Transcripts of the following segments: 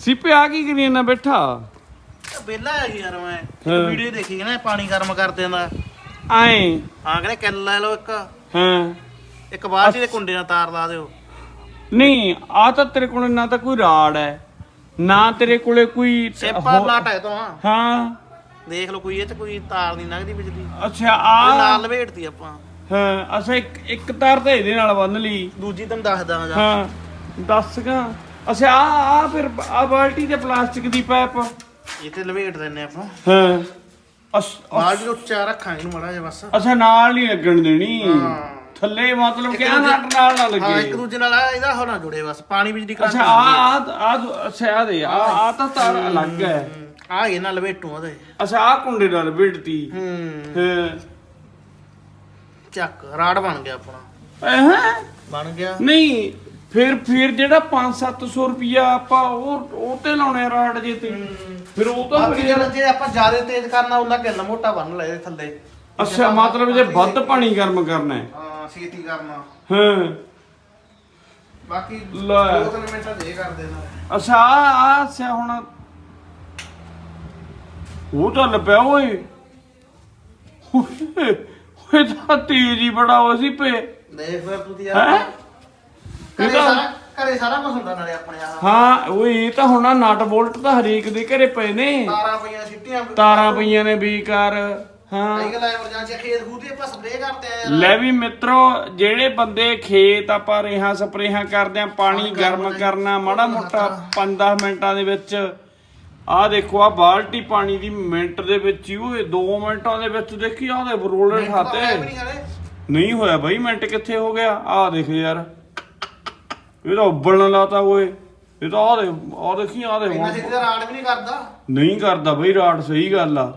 ਸਿੱਪੇ ਆ ਕੀ ਕਰੀ ਨਾ ਬੈਠਾ? ਬੇਲਾ ਆ ਯਾਰ ਮੈਂ। ਹਾਂ। ਵੀਡੀਓ ਦੇਖੀ ਨਾ ਪਾਣੀ ਗਰਮ ਕਰਦੇ ਦਾ। ਆਏ ਆ ਕਹਿੰਦੇ ਕਿੱਲ ਲੈ ਲਓ ਇੱਕ। ਹਾਂ। ਇੱਕ ਬਾਲਟੀ ਦੇ ਕੁੰਡੇ ਨਾਲ ਤਾਰ ਲਾ ਦਿਓ। ਨਹੀਂ ਆ ਤਾਂ ਤੇਰੇ ਕੋਲ ਨਾ ਤਾਂ ਕੋਈ ਰਾੜ ਹੈ। ਨਾ ਤੇਰੇ ਕੋਲੇ ਕੋਈ ਸਿੰਪਲ ਹੋ- ਨਟ ਹੈ ਤੋਂ ਹਾਂ। ਦੇਖ ਲਓ ਕੋਈ ਇਹ ਚ ਕੋਈ ਤਾਰ ਨਹੀਂ ਲੰਘਦੀ ਬਿਜਲੀ। ਅੱਛਾ ਆ ਨਾਲ ਲਵੇਟਦੀ ਆਪਾਂ। ਹਾਂ ਅਸਾਂ ਇੱਕ ਇੱਕ ਤਾਰ ਤਾਂ ਇਹਦੇ ਨਾਲ ਬੰਨ ਲਈ। ਦੂਜੀ ਤੈਨੂੰ ਦੱਸਦਾ ਜਾ। ਹਾਂ ਦੱਸਗਾ ਅੱਛਾ ਆ ਆ ਫਿਰ ਆ ਬਾਲਟੀ ਤੇ ਪਲਾਸਟਿਕ ਦੀ ਪਾਈਪ। ਇਹ ਤੇ ਲਵੇਟ ਦਿੰਨੇ ਆਪਾਂ। ਹਾਂ। ਅਸ ਬਾਲਟੀ ਨੂੰ ਉੱਚਾ ਰੱਖਾਂਗੇ ਇਹਨੂੰ ਮਾੜਾ ਜਿਹਾ ਬਸ। ਅੱਛਾ ਨਾਲ ਨਹੀਂ ਲੱਗਣ ਦੇਣੀ। ਹਾਂ। ਥੱਲੇ ਮਤਲਬ ਕਿ ਇੱਕ ਆ ਨਟ ਨਾਲ ਨਾ ਹਾਂ ਇੱਕ ਲੱਗੇ ਦੂਜੇ ਨਾਲ ਆ ਇਹਦਾ ਹੋਣਾ ਜੁੜੇ ਬਸ। ਪਾਣੀ ਬਿਜਲੀ ਕਰੰਟ ਅੱਛਾ ਆ ਆ ਆ ਅੱਛਾ ਆ ਦੇ ਆ ਆ ਤਾਂ ਤਾਰ ਅਲੱਗ ਹੈ। ਆ ਇਹ ਨਾਲ ਲਵੇਟੂ ਉਹਦੇ। ਅੱਛਾ ਆ ਕੁੰਡੇ ਨਾਲ ਬਿੜਤੀ ਹੂੰ। ਹਾਂ। ਚੱਕ ਰਾੜ ਬਣ ਗਿਆ ਆਪਣਾ। ਹਾਂ? ਬਣ ਗਿਆ। ਨਹੀਂ ਫਿਰ ਫਿਰ ਜਿਹੜਾ 5-700 ਰੁਪਿਆ ਆਪਾਂ ਉਹ ਉਹ ਤੇ ਲਾਉਣੇ ਆ ਰਾਡ ਜੇ ਤੇ। ਫਿਰ ਉਹ ਤਾਂ ਬਾਕੀ ਜੇ ਜੇ ਆਪਾਂ ਜ਼ਿਆਦਾ ਤੇਜ਼ ਕਰਨਾ ਉਹਨਾਂ ਕਿੰਨਾ ਮੋਟਾ ਬੰਨ ਲੈ ਇਹਦੇ ਥੱਲੇ। ਅੱਛਾ ਮਤਲਬ ਜੇ ਵੱਧ ਪਾਣੀ ਗਰਮ ਕਰਨਾ ਹੈ। ਹਾਂ ਛੇਤੀ ਕਰਨਾ। ਹਾਂ। ਬਾਕੀ ਲੈ। ਦੋ ਤਿੰਨ ਮਿੰਟਾਂ ਦੇ ਕਰ ਦੇਣਾ ਅੱਛਾ ਆ ਆ ਅੱਛਾ ਹੁਣ। ਉਹ ਤਾਂ ਲੱਪਿਆ ਓਏ। ਓਏ ਤਾਂ ਤੇਜ਼ ਹੀ ਬੜਾ ਹੋ ਸੀ ਪੇ। ਦੇਖ ਫਿਰ ਤੂੰ ਹੈਂ? ਯਾਰ ਇਹ ਘਰੇ ਤਾਂ- ਸਾਰਾ ਘਰੇ ਸਾਰਾ ਕੁਝ ਹੁੰਦਾ ਨਾਲੇ ਆਪਣੇ ਆ ਹਾਂ ਇਹ ਤਾਂ ਹੁਣ ਨਟ ਬੋਲਟ ਤਾਂ ਹਰੇਕ ਦੇ ਘਰੇ ਪਏ ਨੇ। ਤਾਰਾਂ ਪਈਆਂ ਸਿੱਟੀਆਂ ਤਾਰਾਂ ਪਈਆਂ ਨੇ ਬੇਕਾਰ ਹਾਂ। ਐਮਰਜੈਂਸੀ ਖੇਤ ਦੀ ਆਪਾਂ ਸਪਰੇਅ ਕਰਦੇ ਆ ਯਾਰ। ਲੈ ਵੀ ਮਿੱਤਰੋ ਜਿਹੜੇ ਬੰਦੇ ਖੇਤ ਆਪਾਂ ਰੇਹਾਂ ਸਪਰੇਹਾਂ ਕਰਦੇ ਆ ਪਾਣੀ ਗਰਮ ਕਰਨਾ ਮਾੜਾ ਮੋਟਾ 5-10 ਮਿੰਟਾਂ ਦੇ ਵਿੱਚ। ਆਹ ਦੇਖੋ ਆ ਬਾਲਟੀ ਪਾਣੀ ਦੀ ਮਿੰਟ ਦੇ ਵਿੱਚ ਹੀ ਓਏ 2 ਮਿੰਟਾਂ ਦੇ ਵਿੱਚ ਦੇਖੀ ਆਹ ਦੇ ਰੋਲਰ ਖਾਤੇ। ਨਹੀਂ ਹੋਇਆ ਬਾਈ ਮਿੰਟ ਕਿੱਥੇ ਹੋ ਗਿਆ? ਆਹ ਦੇਖ ਯਾਰ। ਇਹ ਤਾਂ ਉੱਬਲਣ ਲਾਤਾ ਓਏ। ਇਹ ਤਾਂ ਆਹ ਦੇ ਆਹ ਦੇਖੀ ਆਹ ਦੇ ਇੰਨਾ ਦਾ ਰਾੜ ਵੀ ਨਹੀਂ ਕਰਦਾ? ਨਹੀਂ ਕਰਦਾ ਬਈ ਰਾੜ ਸਹੀ ਗੱਲ ਆ।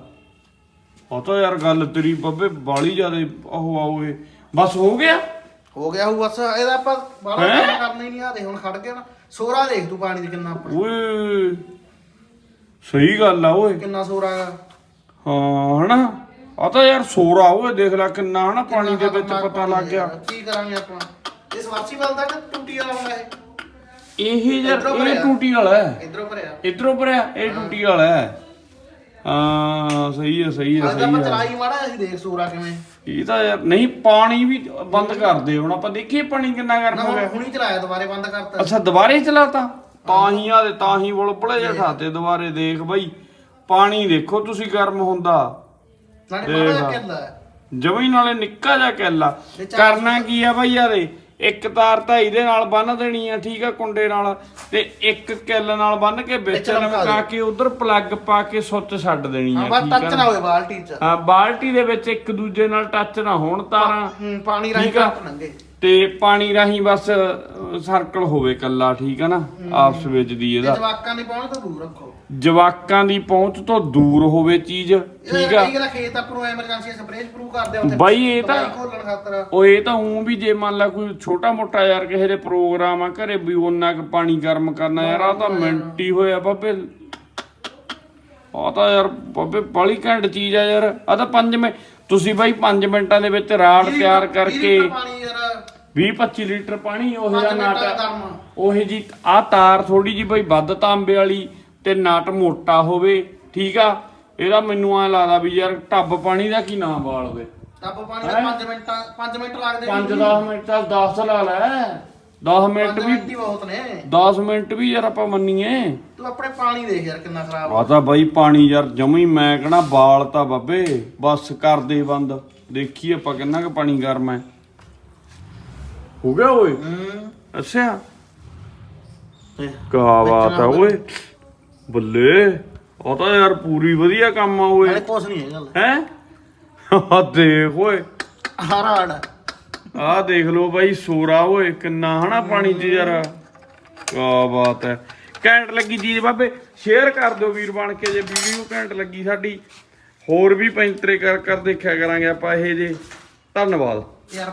ਉਹ ਤਾਂ ਯਾਰ ਗੱਲ ਤੇਰੀ ਬੱਬੇ ਬਾਲੀ ਜਿਆਦੇ ਉਹ ਆ ਓਏ ਬਸ ਹੋ ਗਿਆ? ਹੋ ਗਿਆ ਹੂ ਬਸ ਇਹਦਾ ਆਪਾਂ ਹੈਂ? ਕੰਮ ਕਰਨਾ ਹੀ ਨਹੀਂ ਆ। ਦੇ ਹੁਣ ਖੜ ਗਿਆ ਨਾ। ਸੋਰਾ ਦੇਖ ਤੂੰ ਪਾਣੀ ਦੀ ਕਿੰਨਾ ਆਪਣਾ ਓਏ ਸਹੀ ਗੱਲ ਆ ਓਏ। ਕਿੰਨਾ ਸੋਰਾ ਹਾਂ ਹਨਾ? ਆ ਤਾਂ ਯਾਰ ਸੋਰਾ ਓਏ ਦੇਖ ਲੈ ਕਿੰਨਾ ਹਨਾ? ਪਾਣੀ ਦੇ ਵਿੱਚ ਪਤਾ ਲੱਗ ਗਿਆ। ਕੀ ਕਰਾਂਗੇ ਆਪਾਂ? ਇਹ ਸਵਾਰਸੀ ਬਲਦਾ ਕਿ ਟੂਟੀ ਵਾਲਾ ਹੁੰਦਾ ਇਹ। ਇਹ ਯਾਰ ਇੱਧਰੋਂ ਇਹ ਭਰਿਆ। ਟੂਟੀ ਵਾਲਾ ਹੈ। ਇਧਰੋਂ ਭਰਿਆ। ਇਧਰੋਂ ਭਰਿਆ ਇਹ ਟੂਟੀ ਵਾਲਾ ਹੈ। ਹਾਂ ਸਹੀ ਹੈ ਸਹੀ ਹੈ ਅੱਜ ਸਹੀ ਆਪਾਂ ਹੈ। ਚਲਾਈ ਮਾੜਾ ਜਿਹਾ ਸੀ ਦੇਖ ਸੋਰਾ ਕਿਵੇਂ। ਇਹ ਤਾਂ ਯਾਰ ਨਹੀਂ ਪਾਣੀ ਵੀ ਬੰਦ ਕਰ ਦੇ ਹੁਣ ਆਪਾਂ। ਦੇਖੀਏ ਪਾਣੀ ਕਿੰਨਾ ਨਾ ਗਰਮ ਹੋ ਹੁਣ ਗਿਆ। ਹੁਣੀ ਚਲਾਇਆ ਦੁਬਾਰੇ ਬੰਦ ਕਰਤਾ। ਅੱਛਾ ਦੁਬਾਰੇ ਚਲਾਤਾ? ਤਾਂ ਹੀ ਆ ਦੇ ਤਾਂ ਹੀ ਬੁਲਬੁਲੇ ਜਿਹਾ ਠਾਤੇ ਦੁਬਾਰੇ ਦੇਖ ਬਈ। ਪਾਣੀ ਦੇਖੋ ਤੁਸੀਂ ਗਰਮ ਹੁੰਦਾ। ਨਾਲੇ ਮਾੜਾ ਜਿਹਾ ਦੇਖ। ਕਿੱਲਾ ਹੈ। ਜਮੀ ਨਾਲੇ ਨਿੱਕਾ ਜਿਹਾ ਕੈਲਾ। ਕਰਨਾ ਕੀ ਆ ਬਈ ਯਾਰੇ ਇੱਕ ਤਾਰ ਤਾਂ ਇਹਦੇ ਨਾਲ ਬੰਨ ਦੇਣੀ ਆ ਠੀਕ ਆ ਕੁੰਡੇ ਨਾਲ ਤੇ ਇੱਕ ਕਿੱਲ ਨਾਲ ਬੰਨ ਕੇ ਵਿੱਚ ਲਮਕਾ। ਕੇ ਉਧਰ ਪਲੱਗ ਪਾ ਕੇ ਸੁੱਚ ਛੱਡ ਦੇਣੀ ਆ ਬਸ ਠੀਕ ਆ ਟੱਚ ਨਾ ਹੋਵੇ ਬਾਲਟੀ ਚ ਹਾਂ ਬਾਲਟੀ ਦੇ ਵਿੱਚ ਇੱਕ ਦੂਜੇ ਨਾਲ ਟੱਚ ਨਾ ਹੋਣ ਤਾਰਾਂ ਪਾਣੀ ਰਾਹੀਂ ਠੀਕ ਆ। ਤੇ ਪਾਣੀ ਰਾਹੀਂ ਬਸ ਸਰਕਲ ਹੋਵੇ ਕੱਲਾ ਠੀਕ ਆ ਨਾ? ਆਪਸ ਵਿੱਚ ਦੀ ਇਹਦਾ। ਜਵਾਕਾਂ ਦੀ ਪਹੁੰਚ ਤੋਂ ਦੂਰ ਰੱਖੋ। ਜਵਾਕਾਂ ਦੀ ਪਹੁੰਚ ਤੋਂ ਦੂਰ ਹੋਵੇ ਚੀਜ਼ ਠੀਕ ਆ? ਕਈ ਗੱਲ ਖੇਤ ਆਪਾਂ ਨੂੰ ਐਮਰਜੈਂਸੀ ਸਪਰੇਅ ਪ੍ਰੂਵ ਕਰਦੇ ਆ ਉੱਥੇ ਬਾਈ ਇਹ ਤਾਂ- ਖਾਤਰ। ਉਹ ਇਹ ਤਾਂ ਉਂ ਵੀ ਜੇ ਮੰਨ ਲਾ ਕੋਈ ਛੋਟਾ ਮੋਟਾ ਯਾਰ ਕਿਸੇ ਦੇ ਪ੍ਰੋਗਰਾਮ ਆ ਘਰੇ ਵੀ ਉਹਨਾਂ ਕੁ ਪਾਣੀ ਗਰਮ ਕਰਨਾ ਯਾਰ ਆ ਤਾਂ ਮਿੰਟ ਹੋਇਆ ਬਾਬੇ। ਆ ਤਾਂ ਯਾਰ ਬਾਬੇ ਬੜੀ ਘੈਂਟ ਚੀਜ਼ ਆ ਯਾਰ। ਆ ਤਾਂ 5 ਮਿੰਟ ਤੁਸੀਂ ਬਾਈ 5 ਮਿੰਟਾਂ ਦੇ ਵਿੱਚ ਰਾੜ ਤਿਆਰ ਕਰਕੇ ਪਾਣੀ ਯਾਰ 20 25 ਲੀਟਰ ਪਾਣੀ ਉਹ ਜਿਹਾ ਨਾਟ। ਉਹੇ ਜੀ ਆ ਤਾਰ ਥੋੜੀ ਜੀ ਬਈ ਵੱਧ ਤਾਂਬੇ ਵਾਲੀ ਤੇ ਨਟ ਮੋਟਾ ਹੋਵੇ ਠੀਕ ਆ? ਇਹਦਾ ਮੈਨੂੰ ਐ ਲੱਗਦਾ ਵੀ ਯਾਰ ਟੱਬ ਪਾਣੀ ਦਾ ਕੀ ਨਾਮ ਬਾਲ ਹੋਵੇ। ਟੱਬ ਪਾਣੀ ਦਾ 5 ਮਿੰਟਾਂ 5 ਮਿੰਟ ਲੱਗਦੇ 5-10 ਮਿੰਟ ਚੱਲ 10 ਲਾ ਲੈ। 10 ਮਿੰਟ ਵੀ ਬਹੁਤ ਨੇ। 10 ਮਿੰਟ ਵੀ ਯਾਰ ਆਪਾਂ ਮੰਨੀਏ। ਤੂੰ ਆਪਣੇ ਪਾਣੀ ਦੇਖ ਯਾਰ ਕਿੰਨਾ ਖਰਾਬ ਆ। ਤਾਂ ਬਾਈ ਪਾਣੀ ਯਾਰ ਜਮੀ ਮੈਂ ਕਹਣਾ ਬਾਲ ਤਾਂ ਬੱਬੇ ਬਸ ਕਰ ਦੇ ਬੰਦ। ਦੇਖੀ ਆਪਾਂ ਕਿੰਨਾ ਕੁ ਪਾਣੀ ਗਰਮ ਹੈ। ਹੋ ਗਿਆ ਓਏ ਹੂੰ ਅੱਛਾ ਕਾ ਬਾਤ ਹੈ ਓਏ ਬੱਲੇ ਤਾਂ ਯਾਰ ਪੂਰੀ ਵਧੀਆ ਕੰਮ ਆ ਓਏ ਨਾਲੇ ਕੁਛ ਨਹੀਂ ਹੈ ਗੱਲ ਹੈ ਆ ਦੇਖ ਓਏ ਹਰਾੜ ਆਹ ਦੇਖ ਲਓ ਬਾਈ ਸੋਰਾ ਓਏ ਕਿੰਨਾ ਹਨਾ ਪਾਣੀ 'ਚ ਯਾਰ। ਕਾ ਬਾਤ ਹੈ। ਘੈਂਟ ਲੱਗੀ ਚੀਜ਼ ਬਾਬੇ ਸ਼ੇਅਰ ਕਰ ਦਿਓ ਵੀਰ ਬਣ ਕੇ ਜੇ ਵੀਡੀਓ ਘੈਂਟ ਲੱਗੀ ਸਾਡੀ। ਹੋਰ ਵੀ ਪੈਂਤਰੇ ਕਰ ਕਰ ਦੇਖਿਆ ਕਰਾਂਗੇ ਆਪਾਂ ਇਹ ਜੇ। ਧੰਨਵਾਦ। ਯਾਰ